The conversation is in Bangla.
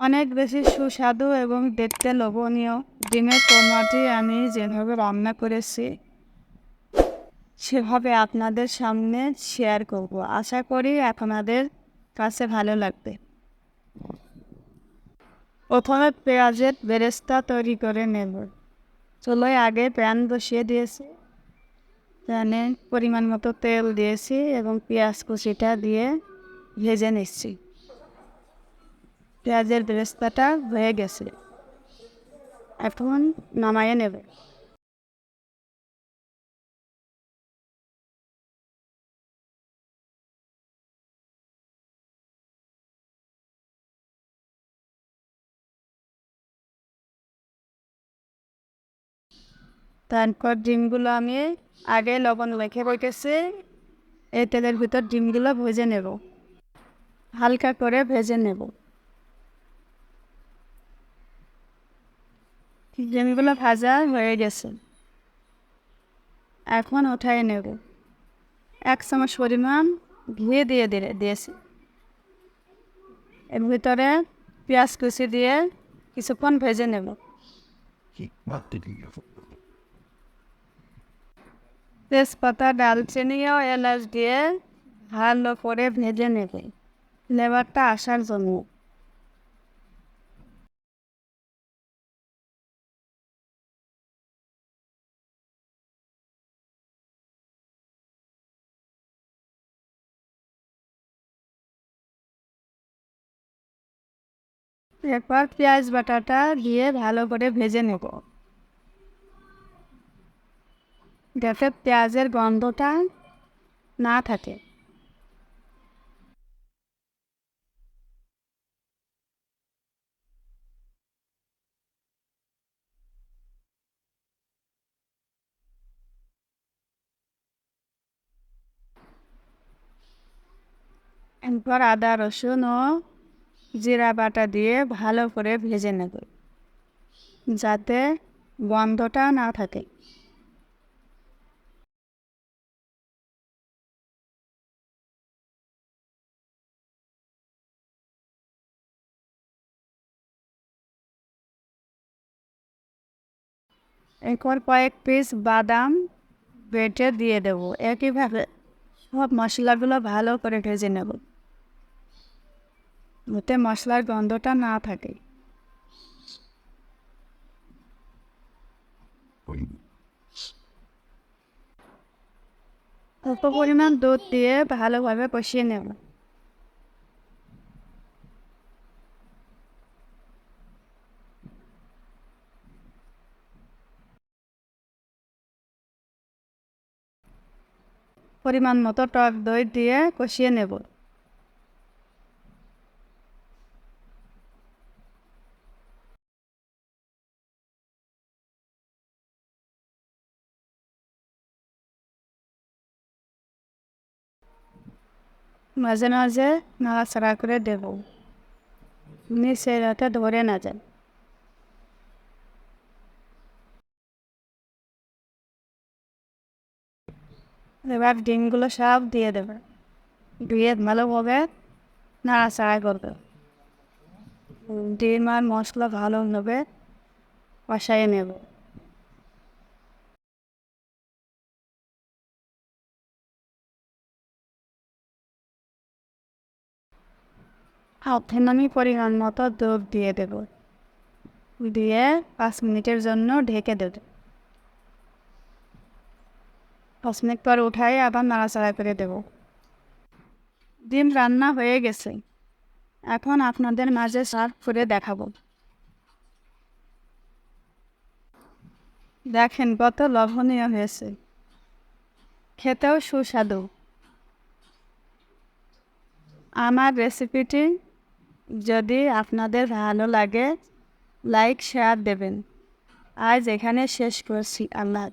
অনেক বেশি সুস্বাদু এবং দেখতে লোভনীয়। ডিমের কোরমাটি আমি যেভাবে রান্না করেছি, সেভাবে আপনাদের সামনে শেয়ার করব। আশা করি আপনাদের কাছে ভালো লাগবে। প্রথমে পেঁয়াজের বেরেস্তা তৈরি করে নেব। চলোয় আগে প্যান বসিয়ে দিয়েছি। প্যানে পরিমাণ মতো তেল দিয়েছি এবং পেঁয়াজ কুচিটা দিয়ে ভেজে নিচ্ছি। পেঁয়াজের বেরেস্তাটা হয়ে গেছে। এখন নামাইয়ে নেবে। তারপর ডিমগুলো আমি আগে লবণ মেখে রেখেছি এই তেলের ভিতর ডিমগুলো ভেজে নেব। হালকা করে ভেজে নেব। ডিমগুলো ভাজা হয়ে গেছে। এখন উঠাই নেব। এক চামচ পরিমাণ ঘি দিয়ে দিলে দিয়েছি। এর ভিতরে পেঁয়াজ কুচি দিয়ে কিছুক্ষণ ভেজে নেব। তেজপাতা ডালচিনি ও এলাচ দিয়ে ভালো করে ভেজে নেবে। ফ্লেভারটা আসার জন্য। এরপর পেঁয়াজ বাটাটা দিয়ে ভালো করে ভেজে নেব। যাতে পেঁয়াজের গন্ধটা না থাকে। এরপর আদা, রসুন ও জিরা বাটা দিয়ে ভালো করে ভেজে নেব, যাতে গন্ধটা না থাকে। এরপর কয়েক পিস বাদাম বেটে দিয়ে দেবো। একইভাবে সব মশলাগুলো ভালো করে ভেজে নেব। যাতে মশলার গন্ধটা না থাকে। অল্প পরিমাণ দুধ দিয়ে ভালোভাবে কষিয়ে নেব। পরিমাণ মতো টক দই দিয়ে কষিয়ে নেব। মাঝে মাঝে নাড়াচাড়া করে দেব। নিচে যাতে ধরে না যায় এবার ডিমগুলো সব দিয়ে দেবে। দিয়ে ভালোভাবে নাড়াচাড়া করবে। ডিম আর মশলা ভালোভাবে কষাই নেব। আমি পরিমাণ মতো দুধ দিয়ে দেব। দিয়ে পাঁচ মিনিটের জন্য ঢেকে দেব। পাঁচ মিনিট পর উঠাই আবার নাড়াচাড়া করে দেব। ডিম রান্না হয়ে গেছে। এখন আপনাদের মাঝে সার্ভ করে দেখাবো। দেখেন কত লবণীয় হয়েছে। খেতেও সুস্বাদু। আমার রেসিপিটি যদি আপনাদের ভালো লাগে লাইক শেয়ার দেবেন। আজ এখানে শেষ করছি আল্লাহ